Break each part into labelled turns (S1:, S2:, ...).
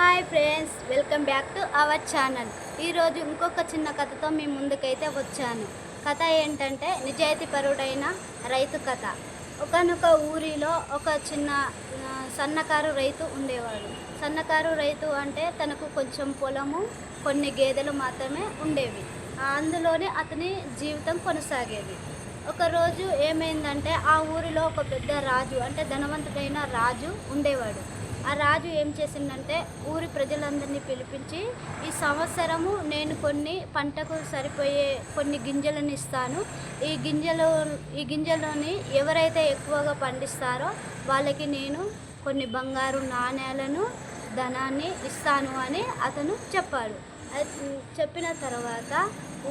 S1: Hi friends welcome back to our channel. ఈరోజు ఇంకొక చిన్న కథతో మీ ముందుకైతే వచ్చాను. కథ ఏంటంటే నిజాయితీపరుడైన రైతు కథ. ఒకనొక ఊరిలో ఒక చిన్న సన్నకారు రైతు ఉండేవాడు. సన్నకారు రైతు అంటే తనకు కొంచెం పొలము కొన్ని గేదెలు మాత్రమే ఉండేవి. అందులోనే అతని జీవితం కొనసాగేది. ఒకరోజు ఏమైందంటే ఆ ఊరిలో ఒక పెద్ద రాజు అంటే ధనవంతుడైన రాజు ఉండేవాడు. ఆ రాజు ఏం చేసిందంటే ఊరి ప్రజలందరినీ పిలిపించి ఈ సంవత్సరము నేను కొన్ని పంటకు సరిపోయే కొన్ని గింజలను ఇస్తాను. ఈ గింజలు ఈ గింజలోని ఎవరైతే ఎక్కువగా పండిస్తారో వాళ్ళకి నేను కొన్ని బంగారు నాణ్యాలను ధనాన్ని ఇస్తాను అని అతను చెప్పాడు. చెప్పిన తర్వాత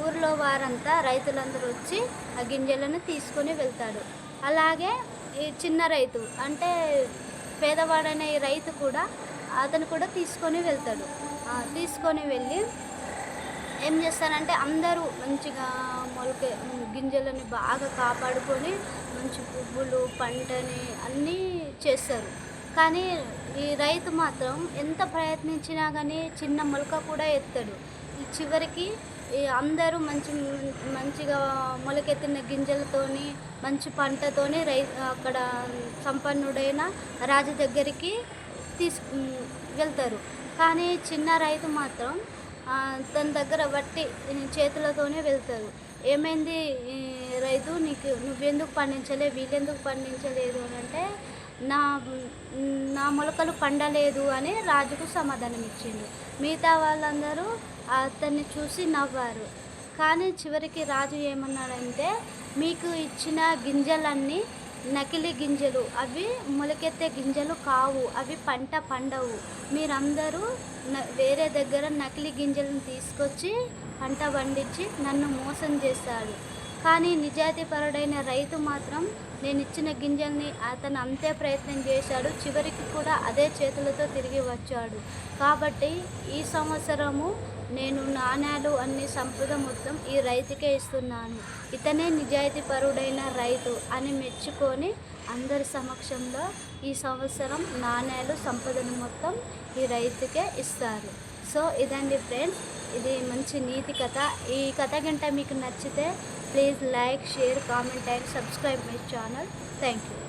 S1: ఊర్లో వారంతా రైతులందరూ వచ్చి ఆ గింజలను తీసుకొని వెళ్తాడు అలాగే ఈ చిన్న రైతు అంటే పేదవాడైన ఈ రైతు కూడా అతను కూడా తీసుకొని వెళ్తాడు. తీసుకొని వెళ్ళి ఏం చేస్తారంటే అందరూ మంచిగా మొలక గింజలని బాగా కాపాడుకొని మంచి పువ్వులు పంటని అన్నీ చేస్తారు. కానీ ఈ రైతు మాత్రం ఎంత ప్రయత్నించినా కానీ చిన్న మొలక కూడా ఎత్తాడు. చివరికి అందరూ మంచి మంచిగా మొలకెత్తిన గింజలతోని మంచి పంటతోని రై అక్కడ సంపన్నుడైన రాజు దగ్గరికి తీసు వెళ్తారు. కానీ చిన్న రైతు మాత్రం తన దగ్గర వట్టి చేతులతోనే వెళ్తారు. ఏమైంది రైతు నీకు నువ్వెందుకు పండించలే వీళ్ళెందుకు పండించలేదు అని అంటే నా నా మొలకలు పండలేదు అని రాజుకు సమాధానం ఇచ్చిండు మిగతా వాళ్ళందరూ అతన్ని చూసి నవ్వారు. కానీ చివరికి రాజు ఏమన్నాడంటే మీకు ఇచ్చిన గింజలన్నీ నకిలీ గింజలు. అవి మొలకెత్తే గింజలు కావు. అవి పంట పండవు. మీరందరూ న- వేరే దగ్గర నకిలీ గింజలను తీసుకొచ్చి పంట పండించి నన్ను మోసం చేశాడు కానీ నిజాయితీపరుడైన రైతు మాత్రం నేను ఇచ్చిన గింజల్ని అతను అంతే ప్రయత్నం చేశాడు. చివరికి కూడా అదే చేతులతో తిరిగి వచ్చాడు. కాబట్టి ఈ సంవత్సరము నేను నాణ్యాలు అన్ని సంపద మొత్తం ఈ రైతుకే ఇస్తున్నాను. ఇతనే నిజాయితీపరుడైన రైతు అని మెచ్చుకొని అందరి సమక్షంలో ఈ సంవత్సరం నాణ్యాలు సంపదను మొత్తం ఈ రైతుకే ఇస్తారు. సో ఇదండి ఫ్రెండ్స్. ఇది మంచి నీతి కథ. ఈ కథ గంట మీకు నచ్చితే Please like, share, comment and subscribe my channel. Thank you.